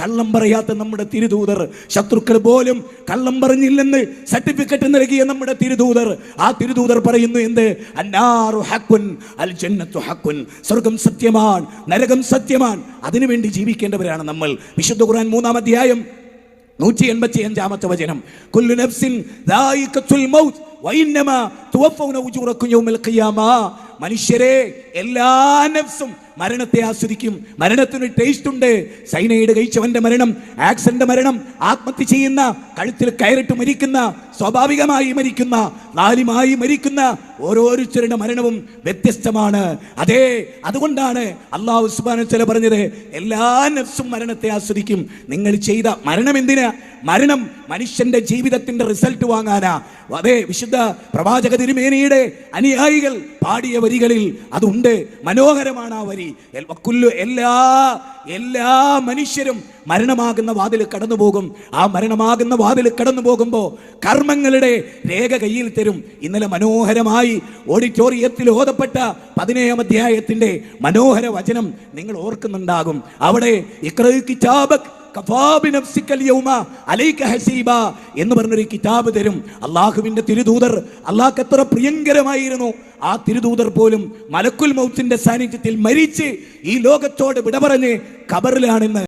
കള്ളം പറയാത്ത നമ്മുടെ തിരുദൂതർ. ശത്രുക്കൾ പോലും കള്ളം പറഞ്ഞില്ലെന്ന് സർട്ടിഫിക്കറ്റ് നൽകിയ നമ്മുടെ തിരുദൂതർ. ആ തിരുദൂതർ പറയുന്നു എന്ത്? അൽ ജന്നത്തു സ്വർഗം സത്യമാണ് നരകം സത്യമാണ്. അതിനുവേണ്ടി ജീവിക്കേണ്ടവരാണ് നമ്മൾ. വിശുദ്ധ ഖുർആൻ മൂന്നാം അധ്യായം നൂറ്റി എൺപത്തി അഞ്ചാമത്തെ വചനം. കുല്ലു നഫ്സിൻ ദായിഖത്തുൽ മൗത്ത് വഇന്നമാ തുവഫൗന ഉജൂറക്കും യൗമൽ ഖിയാമ. മനുഷ്യരെ എല്ലാ നഫ്സും മരണത്തെ ആസ്വദിക്കും. മരണത്തിന് ടേസ്റ്റ് ഉണ്ട്. സൈനൈഡ് കഴിച്ചവന്റെ മരണം ആക്സിഡന്റ് മരണം ആത്മഹത്യ ചെയ്യുന്ന കഴുത്തിൽ കയറിട്ട് മരിക്കുന്ന സ്വാഭാവികമായി മരിക്കുന്ന നാലിമായി മരിക്കുന്ന ഓരോരുത്തരുടെ മരണവും വ്യത്യസ്തമാണ്. അതെ അതുകൊണ്ടാണ് അള്ളാഹു സുബാന ചില പറഞ്ഞത് എല്ലാ നഫ്സും മരണത്തെ ആസ്വദിക്കും. നിങ്ങൾ ചെയ്ത മരണം എന്തിനാ? മരണം മനുഷ്യന്റെ ജീവിതത്തിന്റെ റിസൾട്ട് വാങ്ങാനാ. അതെ വിശുദ്ധ പ്രവാചക തിരുമേനിയുടെ അനുയായികൾ പാടിയ വരികളിൽ അതുണ്ട്. മനോഹരമാണ് ആ വരി. എല്ലാ എല്ലാ മനുഷ്യരും മരണമാകുന്ന വാതിൽ കടന്നു പോകും ആ മരണമാകുന്ന വാതിൽ കടന്നു പോകുമ്പോൾ കർമ്മങ്ങളുടെ രേഖ കയ്യിൽ തരും. ഇന്നലെ മനോഹരമായി ഓഡിറ്റോറിയത്തിൽ ഓതപ്പെട്ട പതിനേഴാം അധ്യായത്തിന്റെ മനോഹര വചനം നിങ്ങൾ ഓർക്കുന്നുണ്ടാകും. അവിടെ ഇക്ര കിതാബക് എന്ന് പറഞ്ഞൊരു കിതാബ് തരും. അള്ളാഹുവിന്റെ തിരുദൂതർ അള്ളാഹ് എത്ര പ്രിയങ്കരമായിരുന്നു. ആ തിരുദൂതർ പോലും മലക്കുൽ മൗത്തിന്റെ സാന്നിധ്യത്തിൽ മരിച്ച് ഈ ലോകത്തോട് വിട പറഞ്ഞ് കബറിലാണെന്ന്